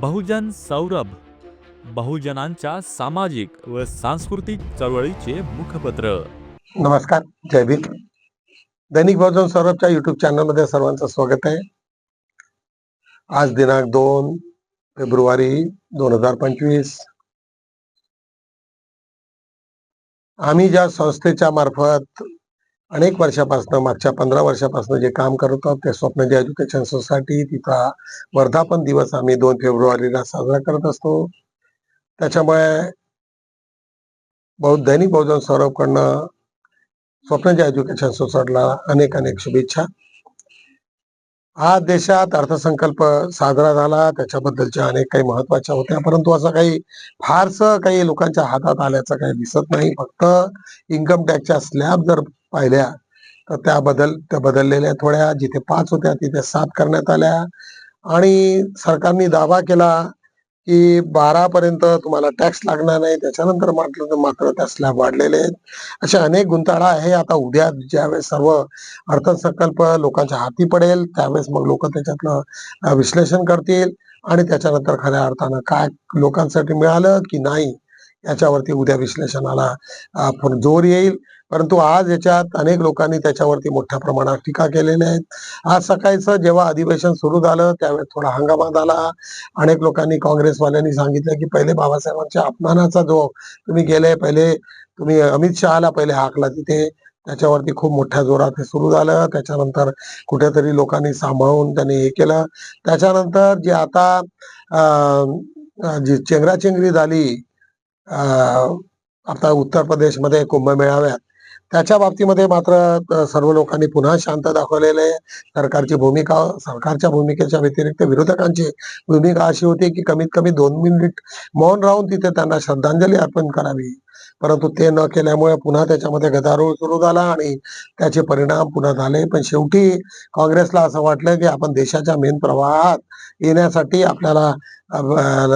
बहुजन सौरभ बहुजनांच्या सामाजिक व सांस्कृतिक चळवळीचे मुखपत्र. नमस्कार जय भीम. दैनिक बहुजन सौरभच्या युट्यूब चॅनलमध्ये सर्वांचं स्वागत आहे. आज दिनांक दोन फेब्रुवारी दोन हजार पंचवीस. आम्ही ज्या संस्थेच्या मार्फत अनेक वर्षापासून मागच्या पंधरा वर्षापासून जे काम करत आहोत ते स्वप्नजी एज्युकेशन सोसायटी तिचा वर्धापन दिवस आम्ही दोन फेब्रुवारीला साजरा करत असतो. त्याच्यामुळे बहु दैनिक बहुजन सौरभकडनं स्वप्नजी एज्युकेशन सोसायटीला अनेक अनेक शुभेच्छा. आज देशात अर्थसंकल्प साजरा झाला त्याच्याबद्दलच्या अनेक काही महत्त्वाच्या होत्या परंतु असं काही फारसं काही लोकांच्या हातात आल्याचं काही दिसत नाही. फक्त इन्कम टॅक्सच्या स्लॅब जर पाहिल्या. तर त्या बदल त्या बदललेल्या थोड्या जिथे पाच होत्या तिथे सात करण्यात आल्या. आणि सरकारने दावा केला की बारा पर्यंत तुम्हाला टॅक्स लागणार नाही. त्याच्यानंतर म्हटलं तर मात्र त्या स्लॅब वाढलेले आहेत. असे अनेक गुंताळा आहे. आता उद्या ज्यावेळेस सर्व अर्थसंकल्प लोकांच्या हाती पडेल त्यावेळेस मग लोक त्याच्यातलं विश्लेषण करतील. आणि त्याच्यानंतर खऱ्या अर्थानं काय लोकांसाठी मिळालं की नाही याच्यावरती उद्या विश्लेषणाला जोर येईल. परंतु आज याच्यात अनेक लोकांनी त्याच्यावरती मोठ्या प्रमाणात टीका केलेल्या आहेत आज सकाळचं जेव्हा अधिवेशन सुरू झालं त्यावेळेस थोडा हंगामा झाला. अनेक लोकांनी काँग्रेसवाल्यांनी सांगितलं की पहिले बाबासाहेबांच्या अपमानाचा जो तुम्ही गेले पहिले तुम्ही अमित शहाला पहिले हाकला तिथे. त्याच्यावरती खूप मोठ्या जोरात हे सुरू झालं. त्याच्यानंतर कुठेतरी लोकांनी सांभाळून त्यांनी हे केलं. त्याच्यानंतर जे आता जी चेंगराचेंगरी झाली आता उत्तर प्रदेशमध्ये कुंभमेळाव्यात. त्याच्या बाबतीमध्ये मात्र सर्व लोकांनी पुन्हा शांत दाखवलेले आहे. सरकारची भूमिका सरकारच्या भूमिकेच्या व्यतिरिक्त विरोधकांची भूमिका अशी होती की कमीत कमी दोन मिनिट मौन राहून तिथे त्यांना श्रद्धांजली अर्पण करावी परंतु ते न केल्यामुळे पुन्हा त्याच्यामध्ये गदारोळ सुरू झाला आणि त्याचे परिणाम पुन्हा झाले. पण शेवटी काँग्रेसला असं वाटलं की आपण देशाच्या मेन प्रवाहात येण्यासाठी आपल्याला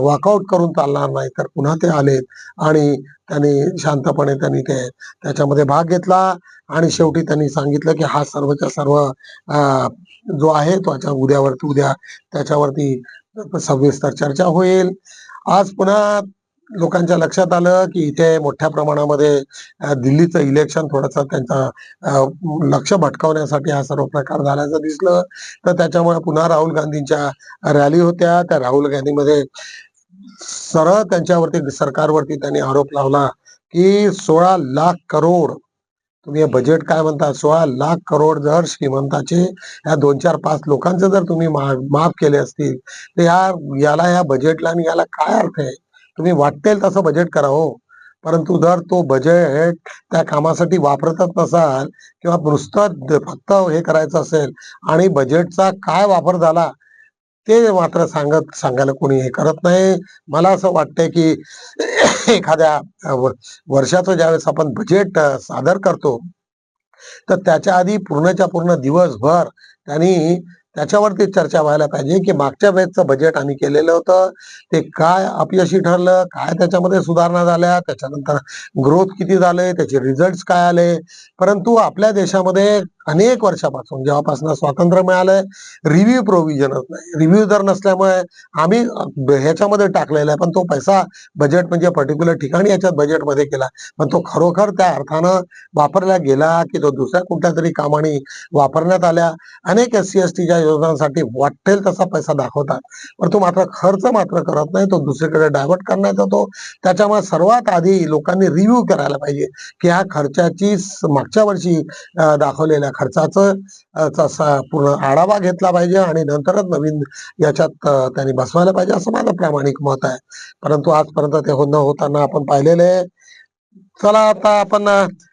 वॉकआउट करून चालणार नाही. तर पुन्हा ते आलेत आणि त्यांनी शांतपणे त्यांनी ते त्याच्यामध्ये भाग घेतला आणि शेवटी त्यांनी सांगितलं की हा सर्वच्या सर्व जो आहे तो उद्यावरती उद्या त्याच्यावरती सविस्तर चर्चा होईल. आज पुन्हा लोकांच्या लक्षात आलं की इथे मोठ्या प्रमाणामध्ये दिल्लीचं इलेक्शन थोडंसं त्यांचा लक्ष भटकावण्यासाठी हा सर्व प्रकार झाल्याचं दिसलं. तर त्याच्यामुळे पुन्हा राहुल गांधींच्या रॅली होत्या. त्या राहुल गांधीमध्ये सरळ त्यांच्यावरती सरकारवरती त्यांनी आरोप लावला की सोळा लाख करोड तुम्ही हे बजेट काय म्हणता? सोळा लाख करोड जर श्रीमंताचे या दोन चार पाच लोकांचे जर तुम्ही माफ केले असतील तर या याला या बजेटला आणि याला काय अर्थ आहे? तुम्ही वाटेल तसं बजेट करा हो. परंतु जर तो बजेट त्या कामासाठी वापरतच नसाल किंवा नुसतं फक्त हे करायचं असेल आणि बजेटचा काय वापर झाला ते मात्र सांगत सांगायला कोणी हे करत नाही. मला असं वाटतंय की एखाद्या वर्षाचं ज्यावेळेस आपण बजेट सादर करतो तर त्याच्या आधी पूर्णच्या पूर्ण दिवसभर त्यांनी त्याच्यावरती चर्चा व्हायला पाहिजे की मागच्या वेळेचं बजेट आम्ही केलेलं होतं. ते काय अपयशी ठरलं काय त्याच्यामध्ये सुधारणा झाल्या त्याच्यानंतर ग्रोथ किती झाले त्याचे रिझल्ट काय आले? परंतु आपल्या देशामध्ये अनेक वर्षापासून जेव्हापासून स्वातंत्र्य मिळालंय रिव्ह्यू प्रोव्हिजनच नाही. रिव्ह्यू जर नसल्यामुळे आम्ही ह्याच्यामध्ये टाकलेला आहे पण तो पैसा बजेट म्हणजे पर्टिक्युलर ठिकाणी याच्यात बजेटमध्ये केला. पण तो खरोखर त्या अर्थानं वापरला गेला की तो दुसऱ्या कुठल्या तरी कामाने वापरण्यात आल्या. अनेक एस सी एस टीच्या योजनांसाठी वाटेल तसा पैसा दाखवतात. पण तो मात्र खर्च मात्र करत नाही तो दुसरीकडे डायव्हर्ट करण्यात येतो त्याच्यामुळे सर्वात आधी लोकांनी रिव्ह्यू करायला पाहिजे की ह्या खर्चाची मागच्या वर्षी दाखवलेल्या खर्चाचं पूर्ण आढावा घेतला पाहिजे आणि नंतरच नवीन याच्यात त्यांनी बसवायला पाहिजे असं माझं प्रामाणिक मत आहे परंतु आजपर्यंत ते हो- न होताना आपण पाहिलेले आहे. चला आता आपण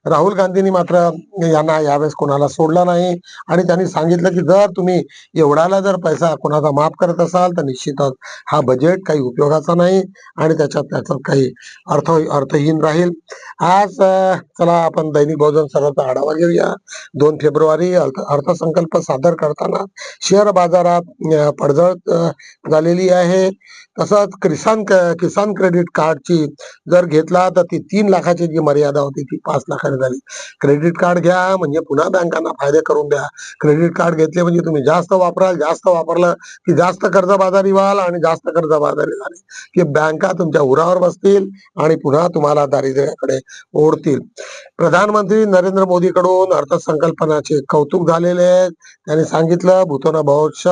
राहुल गांधींनी मात्र यांना यावेळेस कोणाला सोडला नाही. आणि त्यांनी सांगितलं की जर तुम्ही एवढ्याला जर पैसा कोणाचा माफ करत असाल तर निश्चितच हा बजेट काही उपयोगाचा नाही आणि त्याच्यात त्याचा काही अर्थ अर्थहीन राहील. आज चला आपण दैनिक बहुजन सर्वांचा आढावा घेऊया. दोन फेब्रुवारी अर्थ अर्थसंकल्प सादर करताना शेअर बाजारात पडझड झालेली आहे. तसंच किसान किसान क्रेडिट कार्डची जर घेतला तर ती तीन लाखाची जी मर्यादा होती ती पाच लाखाने झाली. क्रेडिट कार्ड घ्या म्हणजे पुन्हा बँकांना फायदे करून द्या. क्रेडिट कार्ड घेतले म्हणजे तुम्ही जास्त वापराल जास्त वापरलं की जास्त कर्जबाजारी व्हाल आणि जास्त कर्जबाजारी झाले. की बँका तुमच्या उरावर बसतील आणि पुन्हा तुम्हाला दारिद्र्याकडे ओढतील. प्रधानमंत्री नरेंद्र मोदीकडून अर्थसंकल्पनाचे कौतुक झालेले आहेत. त्यांनी सांगितलं भूतोना भविष्य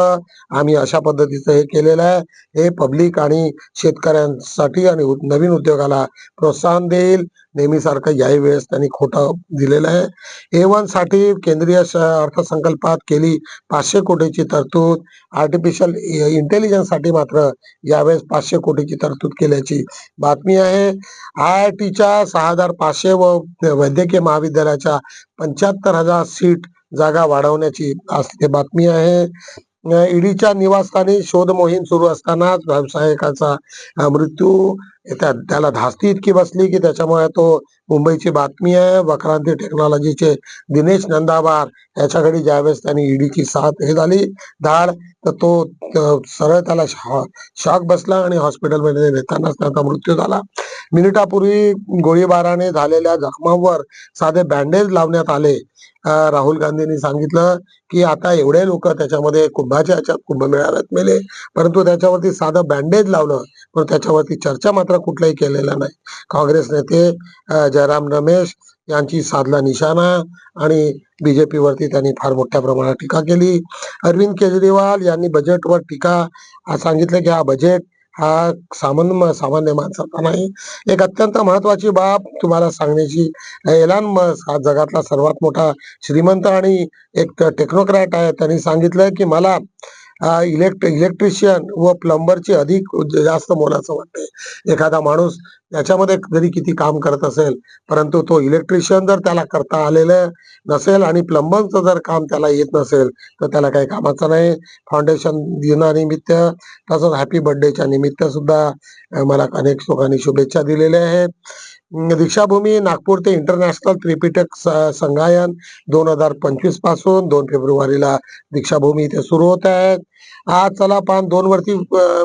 आम्ही अशा पद्धतीचं हे केलेलं आहे. हे पब्लिक आणि शेतकऱ्यांसाठी आणि नवीन उद्योगाला प्रोत्साहन देईल. नेहमीसारखं याही वेळेस त्यांनी खोटं दिलेलं आहे. ए वनसाठी केंद्रीय अर्थसंकल्पात केली पाचशे कोटीची तरतूद. आर्टिफिशियल इंटेलिजन्ससाठी मात्र यावेळेस पाचशे कोटीची तरतूद केल्याची बातमी आहे. आय आय टीच्या सहा हजार पाचशे व वैद्यकीय महाविद्यालयाच्या पंच्याहत्तर हजार सीट जागा वाढवण्याची बातमी आहे. ईडीच्या निवासस्थानी शोध मोहीम सुरू असतानाच व्यावसायिकाचा मृत्यू त्या- त्याला धास्ती इतकी बसली की त्याच्यामुळे तो मुंबईची बातमी आहे. वक्रांती टेक्नॉलॉजीचे दिनेश नंदाबार याच्याकडे ज्यावेळेस त्यांनी ईडीची साथ हे झाली धाड तर तो सरळ त्याला शॉक बसला आणि हॉस्पिटलमध्ये नेतानाच त्याचा मृत्यू झाला. मिनिटापूर्वी गोळीबाराने झालेल्या जखमांवर साधे बँडेज लावण्यात आले. राहुल गांधींनी सांगितलं की आता एवढे लोक त्याच्यामध्ये कुंभाच्या याच्यात मेले परंतु त्याच्यावरती साधं बँडेज लावलं पण त्याच्यावरती चर्चा मात्र कुठलाही केलेला नाही. काँग्रेस नेते जयराम रमेश यांची साधला निशाणा आणि बीजेपी वरती त्यांनी फार मोठ्या प्रमाणात टीका केली. अरविंद केजरीवाल यांनी बजेटवर टीका सांगितलं की हा बजेट हा सामान्य सामान्य माणसाचा नाही. एक अत्यंत महत्वाची बाब तुम्हाला सांगण्याची एलान मस्क हा जगातला सर्वात मोठा श्रीमंत आणि एक टेक्नोक्रॅट आहे. त्यांनी सांगितलं की मला इलेक्ट इलेक्ट्रिशियन व प्लंबरची अधिक जास्त मोलाचं वाटते एखादा माणूस याच्यामध्ये जरी किती काम करत असेल परंतु तो इलेक्ट्रिशियन जर त्याला करता आलेलं नसेल आणि प्लंबरचं जर काम त्याला येत नसेल तर त्याला काही कामाचं नाही. फाउंडेशन दिनानिमित्त तसंच हॅपी बर्थडेच्या निमित्त सुद्धा मला अनेक लोकांनी शुभेच्छा दिलेल्या आहेत. दीक्षाभूमी नागपूर ते इंटरनॅशनल त्रिपिटक संगायन दोन हजार पंचवीसपासून दोन फेब्रुवारीला दीक्षाभूमी इथे सुरू होत आहे. आज चला पान दोन वरती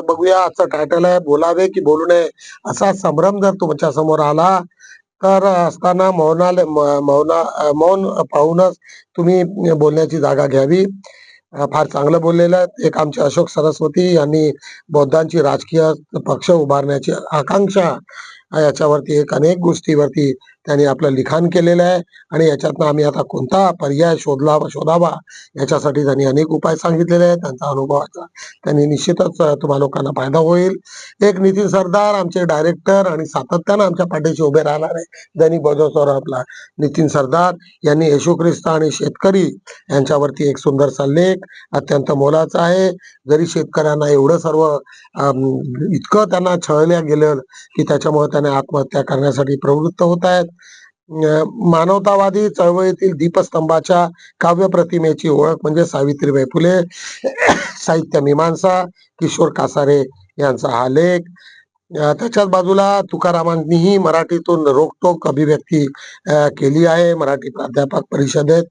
बघूया. आजचं टायटल आहे बोलावे की बोलू नये असा संभ्रम जर तुमच्यासमोर आला तर असताना मौनाले मौना मौन पाहूनच तुम्ही बोलण्याची जागा घ्यावी. फार चांगलं बोललेलं आहे. एक आमचे अशोक सरस्वती यांनी बौद्धांची राजकीय पक्ष उभारण्याची आकांक्षा याच्यावरती एक अनेक गोष्टीवरती त्यांनी आपलं लिखाण केलेलं आहे आणि याच्यातनं आम्ही आता कोणता पर्याय शोधला शोधावा याच्यासाठी त्यांनी अनेक उपाय सांगितलेले आहेत. त्यांचा अनुभवाचा त्यांनी निश्चितच तुम्हा लोकांना फायदा होईल. एक नितीन सरदार आमचे डायरेक्टर आणि सातत्यानं आमच्या पाठीशी उभे राहणार आहे दैनिक बजावचा आपला नितीन सरदार यांनी येशू ख्रिस्त आणि शेतकरी यांच्यावरती एक सुंदरसा लेख अत्यंत मोलाचा आहे. जरी शेतकऱ्यांना एवढं सर्व इतकं त्यांना छळल्या गेलं की त्याच्यामुळे त्याने आत्महत्या करण्यासाठी प्रवृत्त होत आहेत. मानवतावादी चळवळीतील दीपस्तंभाच्या काव्य प्रतिमेची ओळख म्हणजे सावित्रीबाई फुले साहित्य मीमांसा किशोर कासारे यांचा हा लेख. त्याच्याच बाजूला तुकारामांनीही मराठीतून रोकटोक अभिव्यक्ती केली आहे. मराठी प्राध्यापक परिषदेत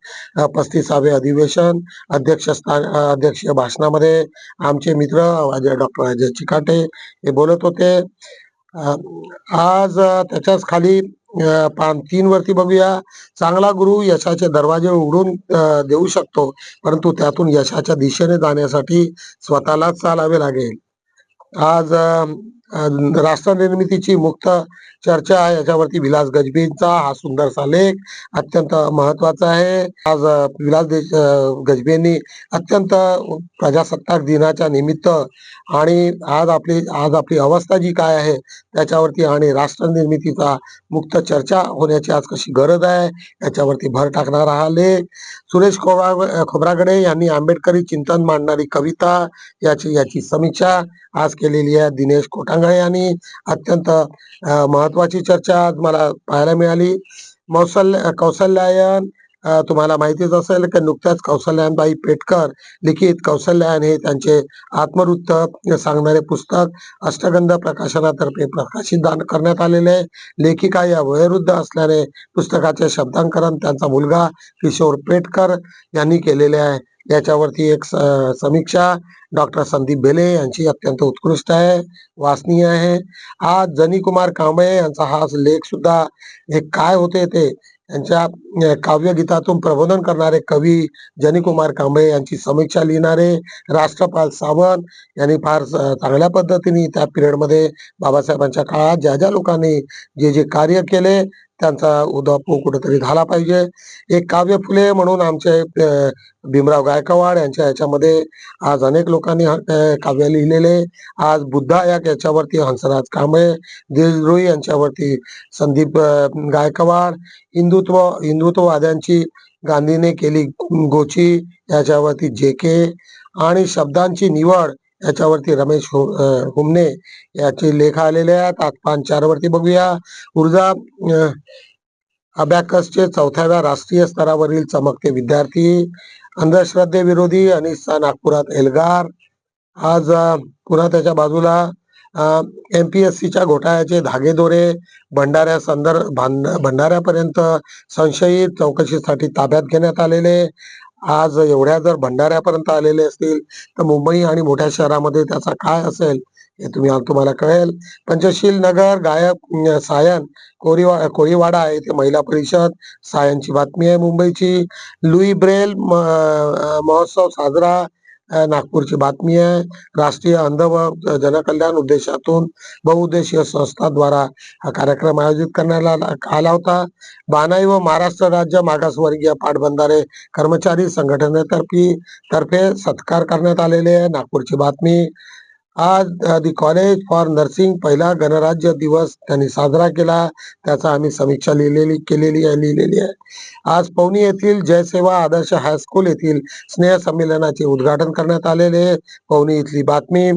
पस्तीसावे अधिवेशन अध्यक्षस्थान अध्यक्षीय भाषणामध्ये आमचे मित्र अजय डॉक्टर अजय चिकाटे हे बोलत होते. आज त्याच्याच खाली तीन वरती बघूया. चांगला गुरु यशाचे दरवाजे उघडून देऊ शकतो परंतु त्यातून यशाच्या दिशेने जाण्यासाठी स्वतःलाच चालावे लागेल. आज राष्ट्र निर्मितीची मुक्त चर्चा आहे. याच्यावरती विलास गजबेंचा हा सुंदरसा लेख अत्यंत महत्त्वाचा आहे. आज विलास देश गजबेंनी अत्यंत प्रजासत्ताक दिनाच्या निमित्त आणि आज आपली आज आपली अवस्था जी काय आहे त्याच्यावरती आणि राष्ट्र निर्मितीचा मुक्त चर्चा होण्याची आज कशी गरज आहे याच्यावरती भर टाकणारा हा लेख. सुरेश खोबरा खोबरागडे यांनी आंबेडकरी चिंतन मांडणारी कविता याची याची समीक्षा आज केलेली आहे. दिनेश मांग आहे आणि अत्यंत महत्वाची चर्चा आज मला पाहायला मिळाली. मौसल्य कौशल्यायन तुम्हाला माहितीच असेल की नुकत्याच कौशल्यानबाई पेटकर लिखित कौशल्यायन हे त्यांचे आत्मवृत्त सांगणारे पुस्तक अष्टगंध प्रकाशनातर्फे प्रकाशित दान करण्यात आलेले आहे. लेखिका या वयोवृद्ध असल्याने पुस्तकाचे शब्दांकरण त्यांचा मुलगा किशोर पेटकर यांनी केलेले आहे. याच्यावरती एक स- समीक्षा डॉक्टर संदीप बेले यांची अत्यंत उत्कृष्ट आहे वाचनीय आहे. आज जनी कुमार कांबळे यांचा हा लेख सुद्धा हे काय होते ते यांच्या काव्यगीतातून प्रबोधन करणारे कवी जनीकुमार कांबळे यांची समीक्षा लिहिणारे राष्ट्रपाल सावंत यांनी फार चांगल्या पद्धतीने त्या पिरियडमध्ये बाबासाहेबांच्या काळात ज्या ज्या लोकांनी जे जे कार्य केले त्यांचा उदापू कुठेतरी झाला पाहिजे. एक काव्य फुले म्हणून आमचे भीमराव गायकवाड यांच्या याच्यामध्ये आज अनेक लोकांनी काव्य लिहिलेले. आज बुद्धा या याच्यावरती हंसराज कांबळे देशद्रोही यांच्यावरती संदीप गायकवाड हिंदुत्व हिंदुत्ववाद्यांची गांधीने केली गोची याच्यावरती जे के आणि शब्दांची निवड याच्यावरती रमेश हुमने याचे लेख आलेले आहेत आज पान चार वरती बघूया. ऊर्जा अं, अबॅकसचे चौथ्याव्या राष्ट्रीय स्तरावरील चमकते विद्यार्थी अंधश्रद्धेविरोधी अनिसा नागपुरात एल्गार. आज पुन्हा त्याच्या बाजूला एमपीएससीच्या घोटाळ्याचे धागेदोरे भंडाऱ्या संदर्भ भंडाऱ्यापर्यंत संशयित चौकशीसाठी ताब्यात घेण्यात आलेले. आज एवढ्या जर भंडाऱ्यापर्यंत आलेले असतील तर मुंबई आणि मोठ्या शहरामध्ये त्याचा काय असेल हे तुम्ही तुम्हाला कळेल. पंचशील नगर गायक सायन कोरीवा कोळीवाडा येथे महिला परिषद. सायनची बातमी आहे मुंबईची. लुई ब्रेल महोत्सव साजरा. नागपूरची बातमी आहे. राष्ट्रीय अंध व जनकल्याण उद्देशातून बहुउद्देशीय संस्थाद्वारा हा कार्यक्रम आयोजित करण्यात आला होता. बानाई व महाराष्ट्र राज्य मागासवर्गीय पाटबंधारे कर्मचारी संघटनेतर्फे तर्फे सत्कार करण्यात आलेले आहे. नागपूरची बातमी आज दी कॉलेज फॉर नर्सिंग पहिला गणराज्य दिवस त्यांनी साजरा केला. त्याचा आम्ही समीक्षा लिहिलेली केलेली आहे लिहिलेली आहे. आज पवनी येथील जयसेवा आदर्श हायस्कूल येथील स्नेह संमेलनाचे उद्घाटन करण्यात आलेले पवनी इथली बातमी.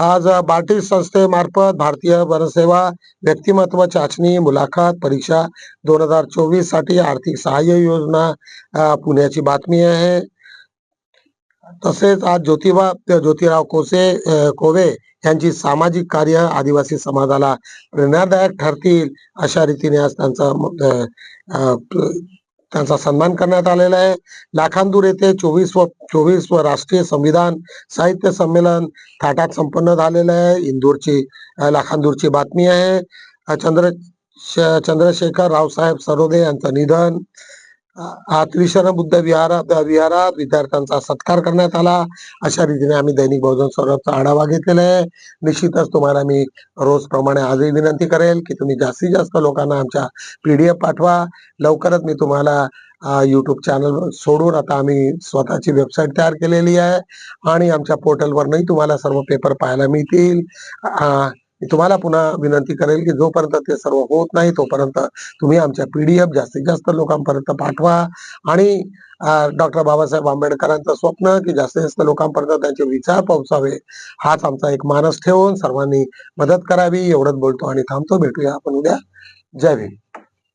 आज अ, बार्टी संस्थेमार्फत भारतीय वनसेवा व्यक्तिमत्व चाचणी मुलाखत परीक्षा दोन हजार चोवीससाठी आर्थिक सहाय्य योजना पुण्याची बातमी आहे. तसेच आज ज्योतिबा ज्योतिराव कोसे कोवे यांची सामाजिक कार्य आदिवासी समाजाला प्रेरणादायक ठरतील अशा रीतीने आज त्यांचा त्यांचा सन्मान करण्यात आलेला आहे. लाखांदूर येथे चोवीस व चोवीस व राष्ट्रीय संविधान साहित्य संमेलन थाटात संपन्न झालेलं आहे. इंदूरची लाखांदूरची बातमी आहे. चंद्र चंद्रशेखर रावसाहेब सरोदे यांचं निधन. त्रिशरण बुद्ध विहारात विहारात विद्यार्थ्यांचा सत्कार करण्यात आला. अशा रीतीने आम्ही दैनिक बहुजन स्वराजचा आढावा घेतलेला आहे. निश्चितच तुम्हाला मी रोज प्रमाणे आजही विनंती करेल की तुम्ही जास्तीत जास्त लोकांना आमच्या पीडीएफ पाठवा. लवकरच मी तुम्हाला यूट्यूब चॅनल सोडून आता आम्ही स्वतःची वेबसाईट तयार केलेली आहे. आणि आमच्या पोर्टलवरही तुम्हाला सर्व पेपर पाहायला मिळतील. मी तुम्हाला पुन्हा विनंती करेल की जोपर्यंत ते सर्व होत नाही तोपर्यंत तुम्ही आमच्या पीडीएफ जास्तीत जास्त लोकांपर्यंत पाठवा. आणि डॉक्टर बाबासाहेब आंबेडकरांचं स्वप्न की जास्तीत जास्त लोकांपर्यंत त्यांचे विचार पोहोचावे हाच आमचा एक मानस ठेवून सर्वांनी मदत करावी. एवढंच बोलतो आणि थांबतो. भेटूया आपण उद्या. जय भीम.